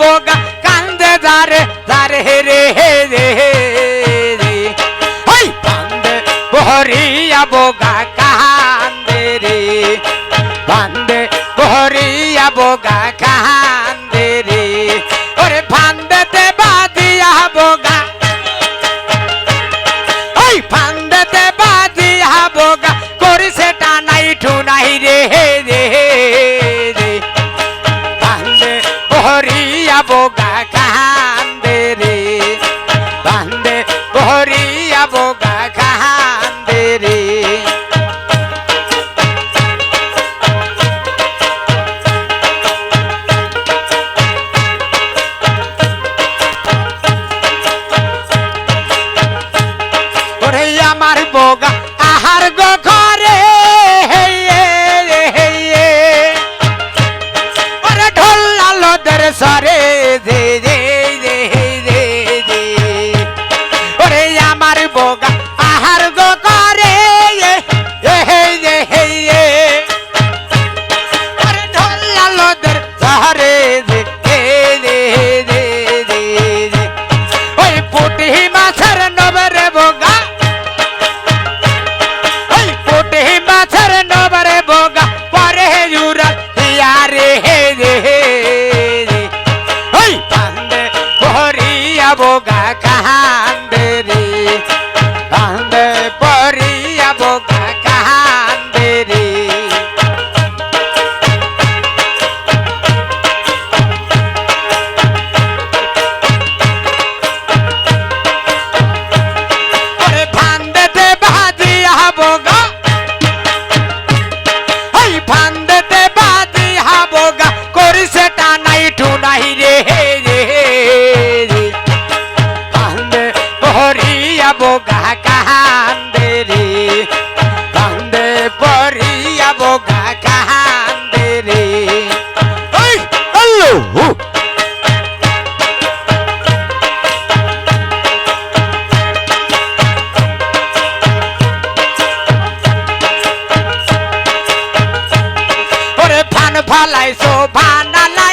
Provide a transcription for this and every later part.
বোগা কান্দে যারে যারে হে রে হে রে হে রে হই, কান্দে বহরিয়া বোগা কান্দে রে। কান্দে লাই সোফানা লাই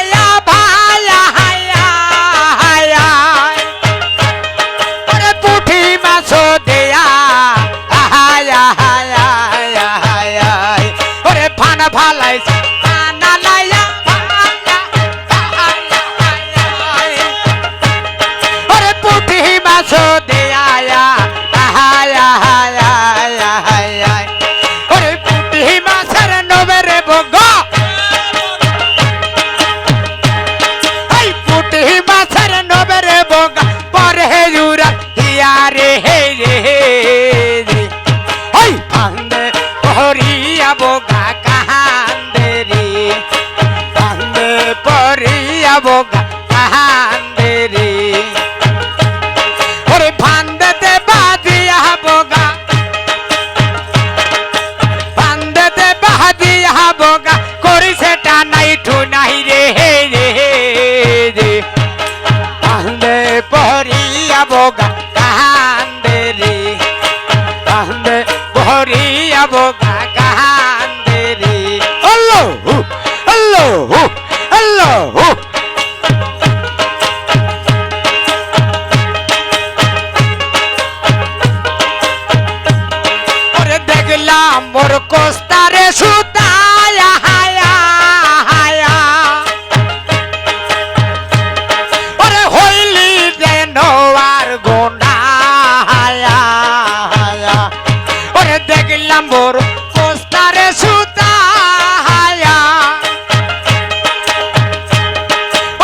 তোর পোস্তারে সুতা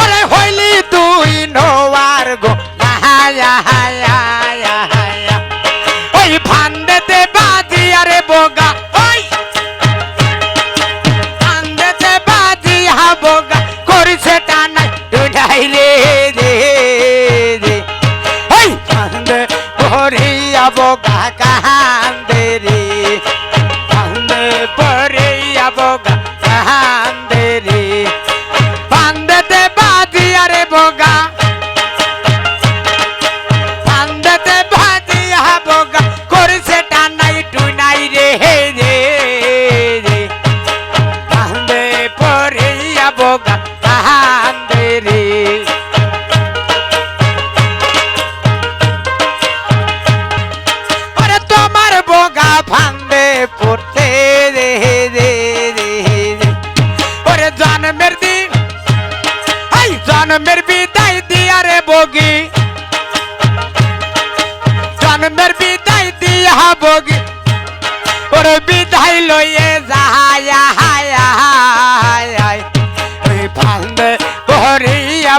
ওরে হইলি তুই নোয়ার গো, হায়া হায়া হায়া। ওই ফান্দেতে বাজি, আরে বোগা, ওই। ফান্দেতে বাজি, হা বোগা, করিছে টানাই তুই রে রে। ওই ফান্দে ভরিয়া বোগা, কাহা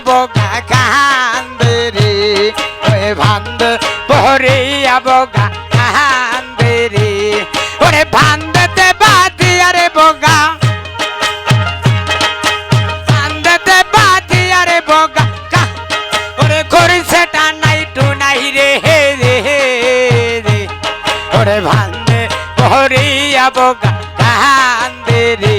বোগা কাহান্দেরি ওরে ভান্দ পহরিয়া বোগা কাহান্দেরি ওরে ভান্দতে বাদি আরে বোগা। ভান্দতে বাদি ভান্দে পহরিয়া বোগা কাহান্দেরি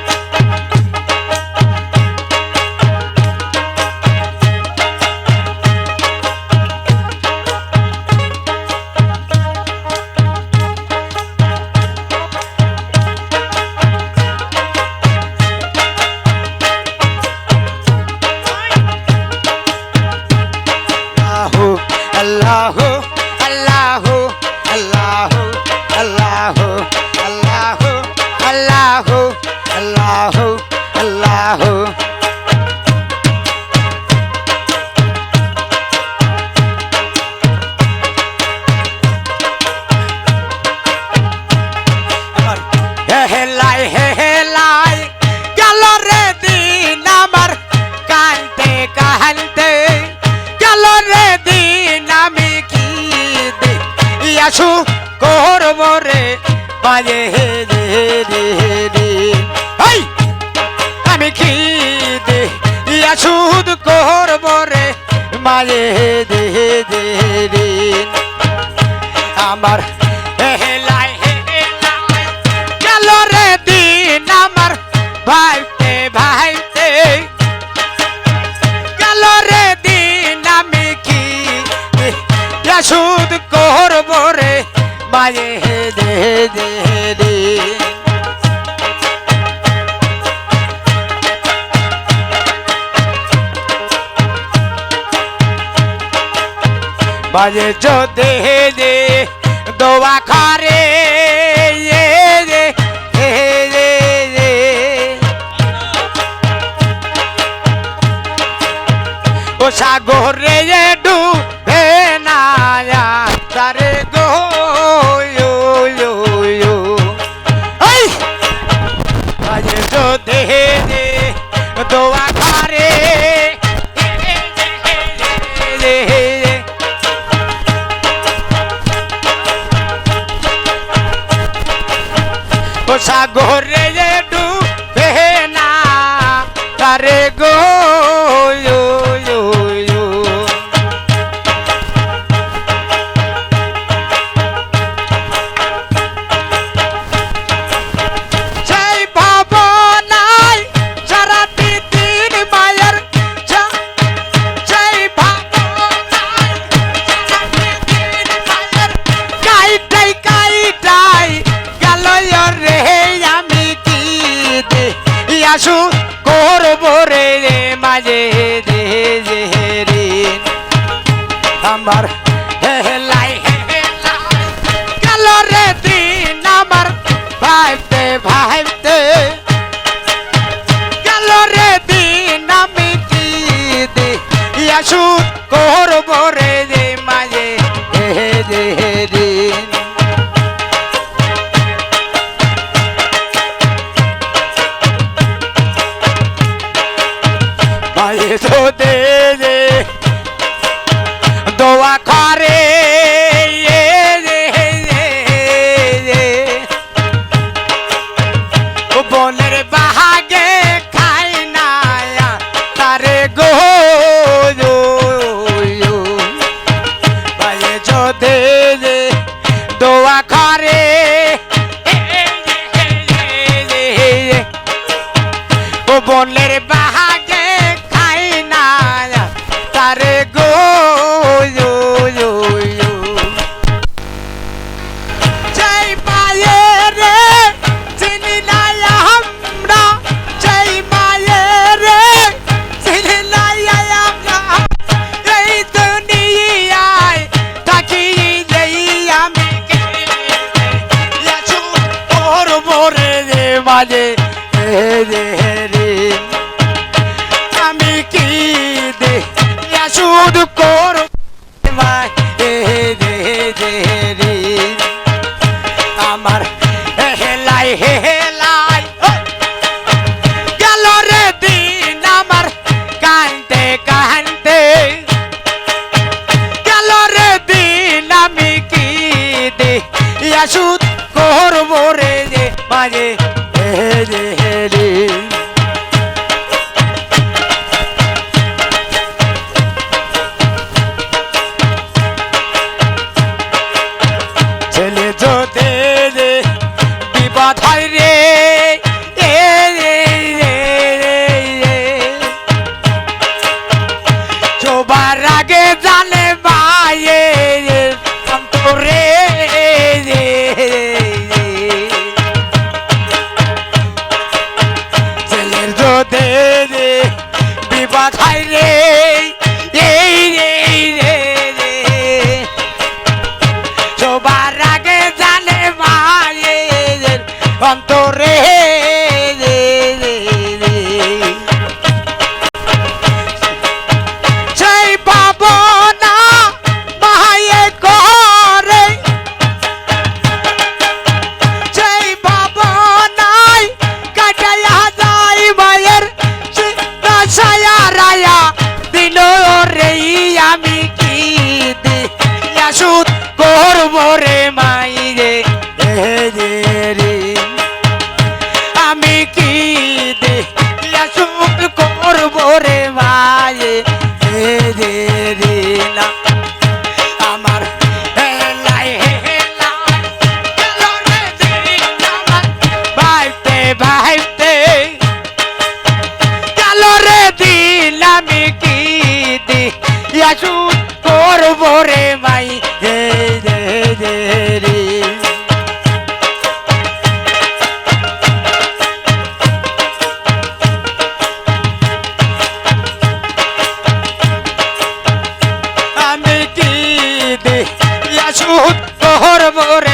হেলাই হেলাই গেল রে দিন আমার কানতে কানতে। গেল রে দিন আমি কি দে ইয়াসু করব রে বাজে হে রে রে রে হাই, আমি কি দে ইয়াসুদ করব রে মাঝে দে দে আমার আমার ভাইতে ভাইতে। গেল রে দিন আমি কি? সুদ করব রে? মায়ে দে দে দে। বাজে যো দে দে, দোয়া খারে সাগরে नंबर। though I call ইয়াসু করব